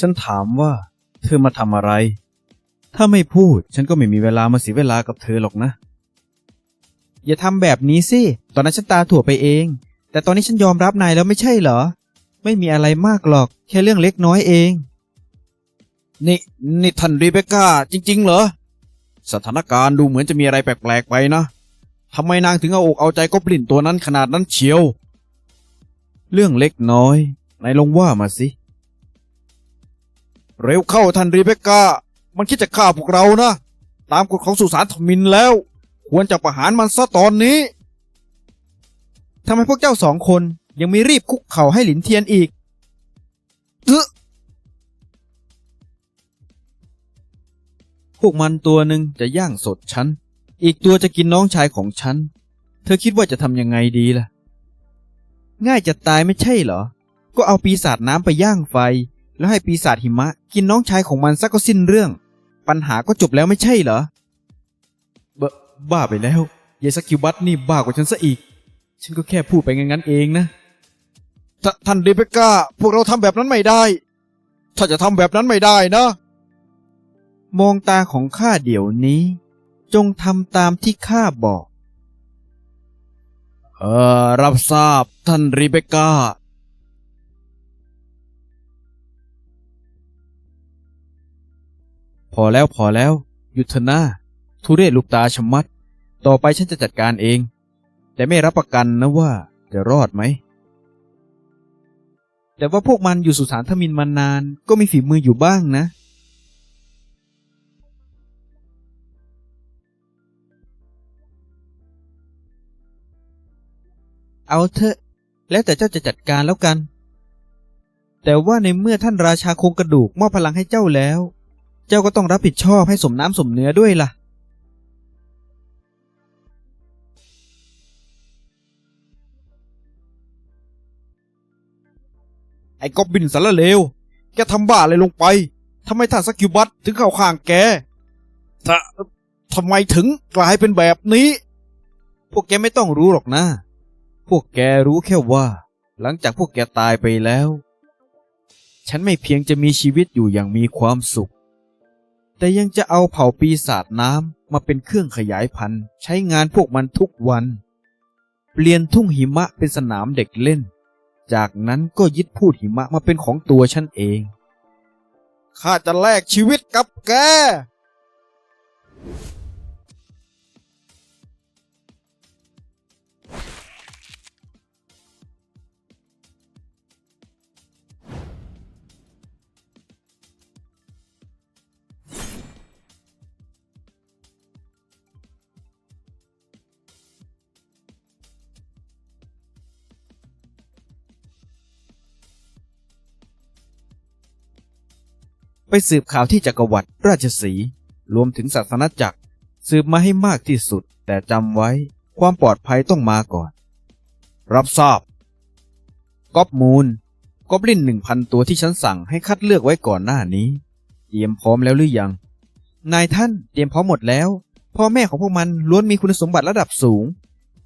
ฉันถามว่าเธอมาทำอะไร ถ้าไม่พูดฉันก็ไม่มีเวลามาเสียเวลากับเธอหรอกนะ อย่าทำแบบนี้สิ ตอนนั้นฉันตาถั่วไปเอง แต่ตอนนี้ฉันยอมรับนายแล้วไม่ใช่เหรอ ไม่มีอะไรมากหรอก แค่เรื่องเล็กน้อยเอง นี่นี่ท่านรีเบคก้าจริง ๆ เหรอ สถานการณ์ดูเหมือนจะมีอะไรแปลกๆไปนะทำไมนางถึงเอาอกเอาใจกอบลินตัวนั้นขนาดนั้นเชียว เรื่องเล็กน้อยนายลองว่ามาสิ เร็วเข้าท่านรีเบคก้า มันคิดจะฆ่าพวกเรานะ ตามกฎของสุสานทมินแล้ว ควรจะประหารมันซะตอนนี้ทำไมพวกเจ้าสองคนยังไม่รีบคุกเข่าให้หลินเทียนอีกเพวกมันตัวหนึ่งจะย่างสดฉัน อีกตัวจะกินน้องชายของฉัน เธอคิดว่าจะทำยังไงดีล่ะ ง่ายจะตายไม่ใช่เหรอ ก็เอาปีศาจน้ำไปย่างไฟ แล้วให้ปีศาจหิมะ กินน้องชายของมันซะก็สิ้นเรื่อง ปัญหาก็จบแล้วไม่ใช่เหรอบบ้าไปแล้วยายสกิวบัตนี่บ้ากว่าฉันซะอีก ฉันก็แค่พูดไปงั้นๆเองนะ ทท่านรีเบคก้า พวกเราทำแบบนั้นไม่ได้ ถ้าจะทำแบบนั้นไม่ได้นะ มองตาของข้าเดี๋ยวนี้ จงทำตามที่ข้าบอก เออรับทราบท่านรีเบคก้า พอแล้วพอแล้วหยุดเถอะนะทุเรศลูกตาชะมัด ต่อไปฉันจะจัดการเอง แต่ไม่รับประกันนะว่าจะรอดไหม แต่ว่าพวกมันอยู่สุสานทมินมานาน ก็มีฝีมืออยู่บ้างนะเอาเถอะ แล้วแต่เจ้าจะจัดการแล้วกัน แต่ว่าในเมื่อท่านราชาโครงกระดูกมอบพลังให้เจ้าแล้ว เจ้าก็ต้องรับผิดชอบให้สมน้ำสมเนื้อด้วยล่ะ ไอ้กอบบินสารเลว แกทำบ้าอะไรลงไปทำไมท่านสกิวบัตถึงเข้าข้างแกถ้าทำไมถึงกลายเป็นแบบนี้ พวกแกไม่ต้องรู้หรอกนะ พวกแกรู้แค่ว่า หลังจากพวกแกตายไปแล้ว ฉันไม่เพียงจะมีชีวิตอยู่อย่างมีความสุข แต่ยังจะเอาเผ่าปีศาจน้ำมาเป็นเครื่องขยายพันธุ์ ใช้งานพวกมันทุกวัน เปลี่ยนทุ่งหิมะเป็นสนามเด็กเล่น จากนั้นก็ยึดพูดหิมะมาเป็นของตัวฉันเอง ข้าจะแลกชีวิตกับแก ไปสืบข่าวที่จักรวรรดิราชสี รวมถึงศาสนาจักร สืบมาให้มากที่สุด แต่จำไว้ความปลอดภัยต้องมาก่อน รับทราบก๊อบมูลก๊อบลินหนึ่งพันตัวที่ฉันสั่งให้คัดเลือกไว้ก่อนหน้านี้ เตรียมพร้อมแล้วหรือยัง นายท่านเตรียมพร้อมหมดแล้ว พ่อแม่ของพวกมันล้วนมีคุณสมบัติระดับสูง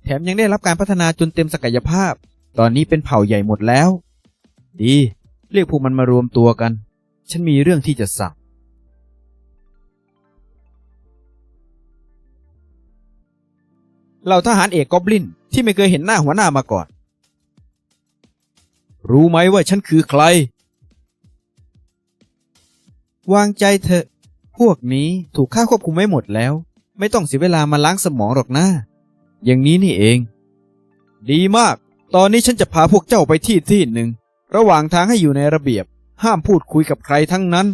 แถมยังได้รับการพัฒนาจนเต็มศักยภาพ ตอนนี้เป็นเผ่าใหญ่หมดแล้ว ดี เรียกพวกมันมารวมตัวกัน ฉันมีเรื่องที่จะสั่ง เหล่าทหารเอกกอบลินที่ไม่เคยเห็นหน้าหัวหน้ามาก่อน รู้ไหมว่าฉันคือใคร วางใจเถอะ พวกนี้ถูกข้าควบคุมไว้หมดแล้ว ไม่ต้องเสียเวลามาล้างสมองหรอกนะ อย่างนี้นี่เอง ดีมาก ตอนนี้ฉันจะพาพวกเจ้าไปที่ที่หนึ่ง ระหว่างทางให้อยู่ในระเบียบ ห้ามพูดคุยกับใครทั้งนั้น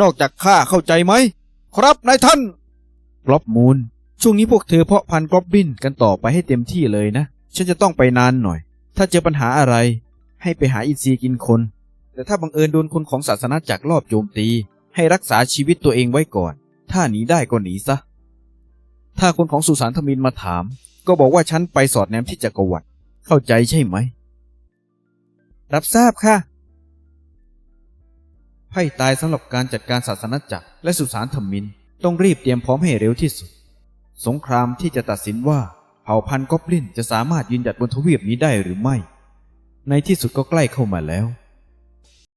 นอกจากข้าเข้าใจไหม ครับนายท่านกรอบมูล ช่วงนี้พวกเธอเพาะพันธุ์กรอบบินกันต่อไปให้เต็มที่เลยนะ ฉันจะต้องไปนานหน่อย ถ้าเจอปัญหาอะไร ให้ไปหาอินทรีย์กินคน แต่ถ้าบังเอิญโดนคนของศาสนาจักรลอบโจมตี ให้รักษาชีวิตตัวเองไว้ก่อน ถ้าหนีได้ก็หนีซะ ถ้าคนของสุสานธมินมาถาม ก็บอกว่าฉันไปสอดแนมที่จักรวรรดิเข้าใจใช่ไหม รับทราบค่ะ ไพ่ตายสำหรับการจัดการศาสนาจักรและสุสานธรรมิน ต้องรีบเตรียมพร้อมให้เร็วที่สุด สงครามที่จะตัดสินว่าเผ่าพันธุ์กอบลินจะสามารถยืนหยัดบนทวีปนี้ได้หรือไม่ ในที่สุดก็ใกล้เข้ามาแล้ว